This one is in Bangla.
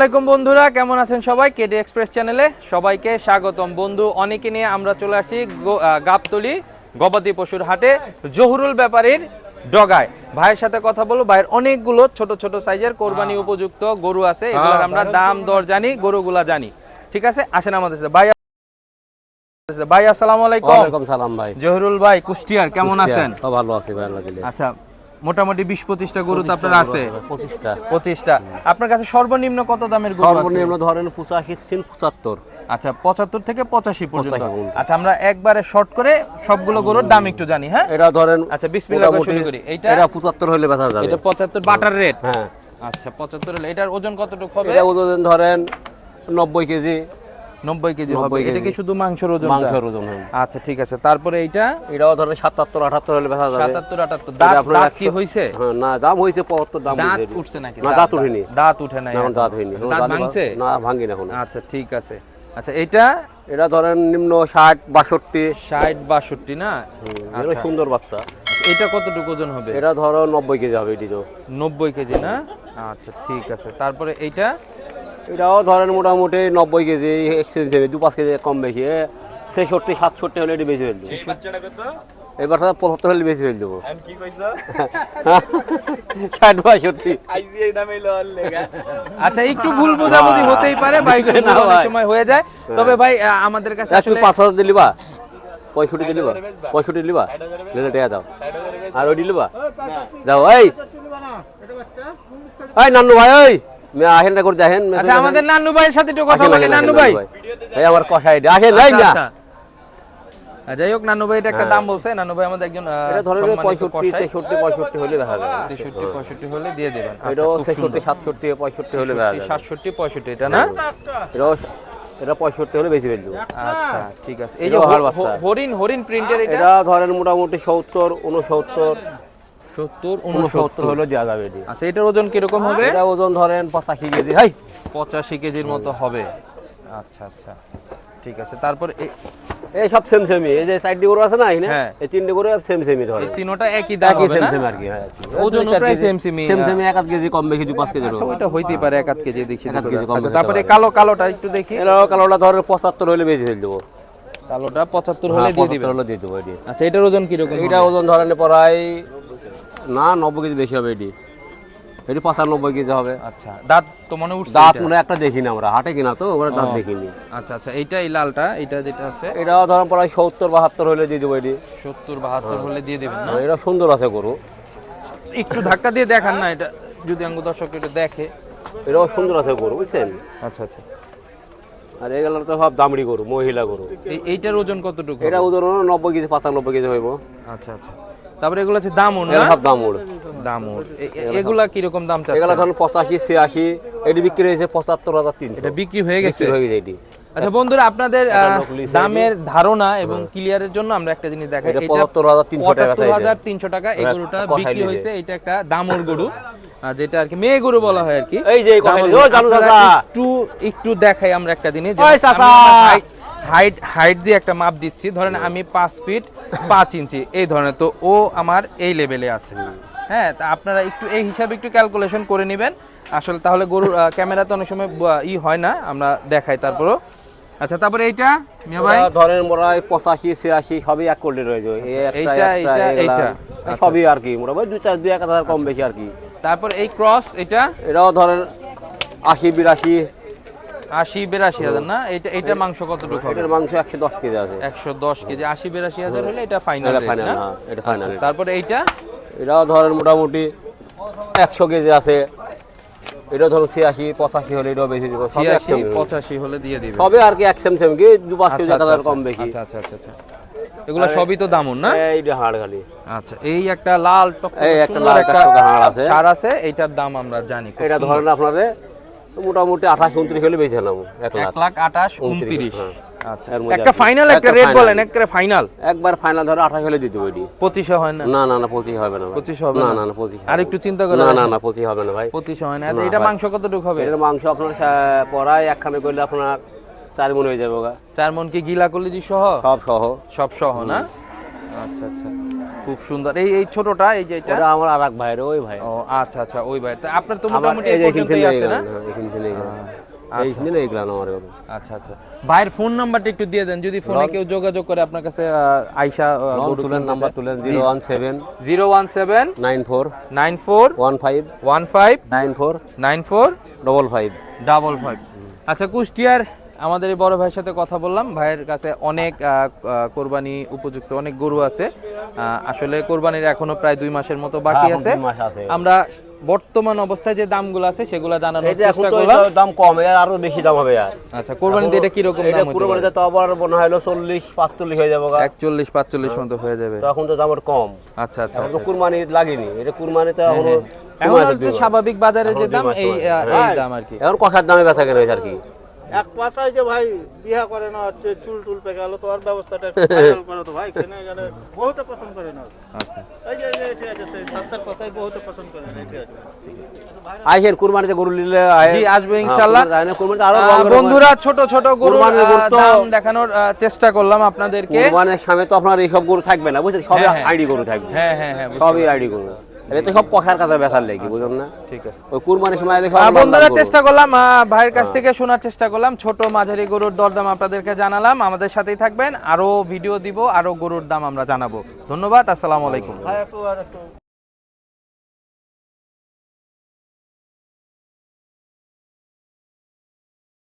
আসসালামাইকুম বন্ধুরা কেমন আছেন সবাই? কেডি এক্সপ্রেস চ্যানেলে সবাইকে স্বাগতম। বন্ধু অনেকে নিয়ে আমরা চলে আসি গাবতলি গবাদি পশুর হাটে জহুরুল ব্যাপারীর ডগায়। ভাইয়ের সাথে কথা বলব। ভাইয়ের অনেকগুলো ছোট ছোট সাইজের কোরবানি উপযুক্ত গরু আছে। এগুলোর আমরা দাম দর জানি গরুগুলা জানি। ঠিক আছে? আসেন আমাদের সাথে। ভাই ভাই আসসালামু আলাইকুম সালাম ভাই। জহুরুল ভাই কুষ্টিয়ার কেমন আছেন? ভালো আছি ভাই আল্লাহ আচ্ছা মোটামুটি বিশ পঁচিশটা গরু তো আপনার আছে। পঁচিশটা। আপনার কাছে সর্বনিম্ন কত দামের গরু সর্বনিম্ন ধরেন পঁচাশি তিন পঁচাত্তর। আচ্ছা পঁচাত্তর থেকে পঁচাশি পর্যন্ত। আচ্ছা আমরা একবারে শর্ট করে সবগুলো গরুর দাম একটু জানি হ্যাঁ? এটা ধরেন আচ্ছা বিসমিল্লাহ করে মোটামুটি শুরু করি। এইটা? এটা পঁচাত্তর হলে বেচা যাবে। এটা পঁচাত্তর বাটার রেট হ্যাঁ। আচ্ছা পঁচাত্তর হলে। এটার ওজন কতটুকু হবে? এটা ওজন ধরেন নব্বই কেজি। নব্বই কেজি হবে। এটা কি শুধু মাংসের ওজন মাংসের ওজন। আচ্ছা ঠিক আছে। তারপরে এইটা? এটাও ধরেন সাতাত্তর আটাত্তর হলে বেচা যাবে। সাতাত্তর আটাত্তর। এটা দাঁত আপনার দাঁত কি হ্যাঁ না দাম দাম দাঁত উঠছে নাকি? না দাঁত উঠেনি। দাঁত উঠে নাই। দাঁত দাঁত ভাঙছে? না ভাঙি না এখন। আচ্ছা ঠিক আছে। আচ্ছা এটা এটা ধরেন নিম্ন ষাট বাষট্টি। ষাট বাষট্টি না? এটা আচ্ছা। সুন্দর বাচ্চা। এটা কতটুকু ওজন হবে? এটা ধরো নব্বই কেজি হবে এটি তো। নব্বই কেজি না? আচ্ছা ঠিক আছে। তারপরে এইটা? এটাও ধরেন মোটামুটি নব্বই কেজি এক্সচেঞ্জ হবে দু পাঁচ কেজি কম বেশি ছেষট্টি সাতষট্টি হলে এটি বেশি ফেলব এবার পঁচাত্তর হলে বেশি ফেল দেবো কি কইছ? ষাট লল লেগা। আচ্ছা একটু ভুল বোঝাবুঝি হতেই পারে বাইক না ভাই। সময় হয়ে যায়। তবে ভাই আমাদের কাছে তুমি আসলে পাঁচ হাজার দিলিবা পঁয়ষট্টি দিলিবা পঁয়ষট্টি দিলিবা লেলে টাকা দাও। আর ওই দিলিবা যাও এই। এই নান্নু ভাই ওই মে আহেন না আচ্ছা আমাদের নান্নু ভাইয়ের সাথে একটু কথা বলি আসেন, নান্নু আসেন, ভাই। এই আমার কষাই আসেন এই আচ্ছা, না আচ্ছা। যাই হোক নান্নু ভাই এটা একটা দাম বলছে। নান্নু ভাই আমাদের একজন এটা ধরেন সম্মানিত পঁয়ষট্টি কসাই। তেষট্টি পঁয়ষট্টি হলে দেখা যাবে। তেষট্টি পঁয়ষট্টি হলে দিয়ে দেবেন। আচ্ছা, এটাও খুব সুন্দর। ছেষট্টি সাতষট্টি পঁয়ষট্টি হলে দেখা যাবে। সাতষট্টি পঁয়ষট্টি এটা না? এটাও এটা পঁয়ষট্টি হলে বেশি ফেলব আচ্ছা ঠিক আছে। এই যে হরিণ হরিণ প্রিন্টের এটা? এটা ধরেন মোটামুটি সত্তর উনসত্তর সত্তর উনসত্তর হলে এটি আচ্ছা এটার ওজন কীরকম হবে? এটা ওজন ধরেন পঁচাশি কেজি হাই। পঁচাশি কেজির মতো হবে। আচ্ছা আচ্ছা। ঠিক আছে তারপর এই সব সেম সেমি এই যে গরু আছে না হ্যাঁ। এই তিনটি গরু সেম সেমি ধরে এই তিনোটা একই দাম একই হবে সেম সেম আর কি হ্যাঁ। ওজন প্রায় সেম সেমি এক আধ কেজি কম বেশি দু পাঁচ কেজি আচ্ছা ওইটা হইতেই পারে এক আধ কেজি কম আচ্ছা তারপরে কালো কালোটা একটু দেখি। কালোটা ধরেন পঁচাত্তর হলে বেশি ফেল দেবো। কালোটা পঁচাত্তর হলে হ্যাঁ দিয়ে পঁচাত্তর দিবেন হলে দিয়ে দেবো আচ্ছা এটার ওজন কি রকম এটা ওজন ধরেন প্রায় না নব্বই কেজি বেশি হবে এটি। এটি পঁচানব্বই কেজি হবে। আচ্ছা দাঁত তো মনে উঠছে দাঁত এটা? মনে হয় একটা দেখিনি আমরা হাটে কিনা তো ওরা দাঁত দেখিনি। আচ্ছা আচ্ছা এইটা এই লালটা এটা যেটা আছে? এটাও ধরেন প্রায় সত্তর বাহাত্তর হলে দিয়ে দেবো এটি। সত্তর বাহাত্তর হলে দিয়ে দেবেন না? এটা সুন্দর আছে গরু। একটু ধাক্কা দিয়ে দেখান না এটা যদি অঙ্গ দর্শক একটু দেখে। এটাও সুন্দর আছে গরু বুঝছেন? আচ্ছা আচ্ছা। আর এগুলো তো সব দামড়ি গরু মহিলা গরু। এই এইটার ওজন কতটুকু এটা ওজন নব্বই কেজি পঁচানব্বই কেজি হইব। আচ্ছা আচ্ছা। তারপরে এগুলো আছে দামুন এগুলো না? সব দামুর দামুর এগুলা কীরকম দাম এগুলো চাচ্ছে ধরুন পঁচাশি ছিয়াশি এটি বিক্রি হয়েছে পঁচাত্তর হাজার তিনশো। এটা বিক্রি হয়ে গেছে? বিক্রি হয়ে গেছে এটি। আচ্ছা বন্ধুরা আপনাদের দামের ধারণা এবং ক্লিয়ারের জন্য আমরা একটা জিনিস দেখাই। এটা এটা পঁচাত্তর হাজার তিনশো টাকা পঁচাত্তর চাইছে। হাজার তিনশো টাকা এই এটা গরুটা বিক্রি হয়েছে। এটা একটা দামর গরু যেটা আর কি মেয়ে গরু বলা হয় আর কি। এই যে দামর। একটু একটু দেখাই আমরা একটা জিনিস। ওই চাচা। হাইট হাইট দিয়ে একটা মাপ দিচ্ছি। ধরেন আমি পাঁচ ফিট পাঁচ ইঞ্চি। এই ধরনের তো ও আমার এই লেভেলে আছে। হ্যাঁ তা আপনারা একটু এই হিসাবে একটু ক্যালকুলেশন করে নেবেন। আসলে তাহলে গরুর ক্যামেরাতে অনেক সময় ই হয় না আমরা দেখাই তারপরও। আচ্ছা তারপরে এইটা মিয়া ভাই? ধরেন মোটামুটি পঁচাশি ছিয়াশি সবই এক কোটি রয়েছে এই এইটা, এইটা, এইটা। সবই আর কি মোটামুটি দুই চার দুই এক হাজার কম বেশি আর কি। তারপর এই ক্রস এটা এটাও ধরেন আশি বিরাশি আশি বেরাশি হাজার না? এটা এইটা মাংস কতটুকু হবে? এটার মাংস একশো দশ কেজি আছে। একশো দশ কেজি। আশি বেরাশি হাজার হলে এটা ফাইনাল ফাইনাল হ্যাঁ এটা ফাইনাল তারপরে এইটা? এটাও ধরেন মোটামুটি একশো কেজি আছে। এটাও ধরুন ছিয়াশি পঁচাশি হলে এটাও বেশি দিব। ছিয়াশি পঁচাশি হলে দিয়ে দিবে। সবে আর কি এক সেম। সেম কি দু পাঁচ আচ্ছা, এক হাজার আচ্ছা, কম বেশি। আচ্ছা আচ্ছা আচ্ছা আচ্ছা। এগুলো সবই তো দামুন না? এইটা হাড় খালি। আচ্ছা এই একটা লাল টকটকে এই একটা লাল একটা হাড় আছে। সার আছে এইটার দাম আমরা জানি এটা। ধরেন আপনাদের মোটামুটি আঠাশ উনত্রিশ হলে বেশি নেব এক লাখ। আঠাশ উনত্রিশ, হ্যাঁ। আচ্ছা। একটা ফাইনাল একটা রেট বলেন একটা ফাইনাল একবার ফাইনাল ধরে আঠাশ হলে দিতে পঁচিশে হয় না? না না না পঁচিশ হবে না পঁচিশ হবে না না? না পঁচিশ আর একটু চিন্তা করে না না না পঁচিশ হবে না ভাই। পঁচিশে হয় না। এটা মাংস কতটুকু হবে? এটার মাংস আপনার পড়ায় একখানে করলে আপনার চার মন হয়ে যাবে চার মন কি গিলা কলিজি সহ? সব সহ। সব সহ না? আচ্ছা আচ্ছা। খুব সুন্দর। এই এই ছোটটা এই যে এটা? আমার আর এক ভাইয়ের ওই ভাই। ও আচ্ছা আচ্ছা ওই ভাই। আপনার তো মোটামুটি এই পর্যন্তই আছে না? এখান থেকে আচ্ছা। আচ্ছা আচ্ছা। ভাইয়ের ফোন নাম্বারটা একটু দিয়ে দেন। যদি ফোনে কেউ যোগাযোগ করে আপনার কাছে আইসা তুলেন নাম্বার তুলেন zero one seven zero one seven nine four nine four one five one five nine four nine four double five. Double five. আচ্ছা কুষ্টিয়ার আমাদের এই বড় ভাইয়ের সাথে কথা বললাম। ভাইয়ের কাছে অনেক কোরবানি উপযুক্ত অনেক গরু আছে। আসলে কোরবানির এখনও প্রায় দুই মাসের মতো বাকি হ্যাঁ, আছে। আমরা বর্তমান অবস্থায় যে দামগুলো আছে সেগুলো জানানোর চেষ্টা করলাম। দাম কম আরও বেশি দাম হবে আর। আচ্ছা কোরবানিতে এটা কীরকম এটা দাম পুরো? তো আবার মনে হলো চল্লিশ পাঁচচল্লিশ হয়ে যাব গা। একচল্লিশ পাঁচচল্লিশ মতো হয়ে যাবে। তখন তো দাম কম। আচ্ছা আচ্ছা তো কুরবানি লাগেনি। এটা কুরবানিতে এখনও এখন হচ্ছে স্বাভাবিক বাজারে যে দাম এই এই দাম আর কি। এখন কষার দামে বেচা কেনা হয়েছে আর কি। এক পাশায় যে ভাই বিয়া করে না হচ্ছে চুল টুল পেকে গেল তো ব্যবস্থাটা ফাইনাল করো তো ভাই কেন গেলে বহুত পছন্দ করে না আচ্ছা আচ্ছা। এই যে এই ঠিক আছে সেই সাতটার কথাই বহুত পছন্দ করে না ঠিক আছে আইসের কুরবানিতে গরু নিলে জি, আসবে হ্যাঁ, ইনশাআল্লাহ। কুরবানিতে আরও বন্ধুরা ছোট ছোট গরু দাম দেখানোর চেষ্টা করলাম আপনাদেরকে। কুরবানির সামনে তো আপনার এইসব গরু থাকবে না বুঝছেন সবই হ্যাঁ, হ্যাঁ। আইডি গরু থাকবে। হ্যাঁ হ্যাঁ হ্যাঁ সবই আইডি গরু। এটা তো সব কষার কাছে বেচার লেগে বুঝলেন না? ঠিক আছে। ওই কুরবানির সময় এলে সব আহ, লাল লাল বন্ধুরা চেষ্টা করলাম আহ, ভাইয়ের কাছ থেকে শোনার চেষ্টা করলাম। ছোট মাঝারি গরুর দরদাম আপনাদেরকে জানালাম। আমাদের সাথেই থাকবেন। আরও ভিডিও দিব আরও গরুর দাম আমরা জানাব। ধন্যবাদ আসসালামু আলাইকুম।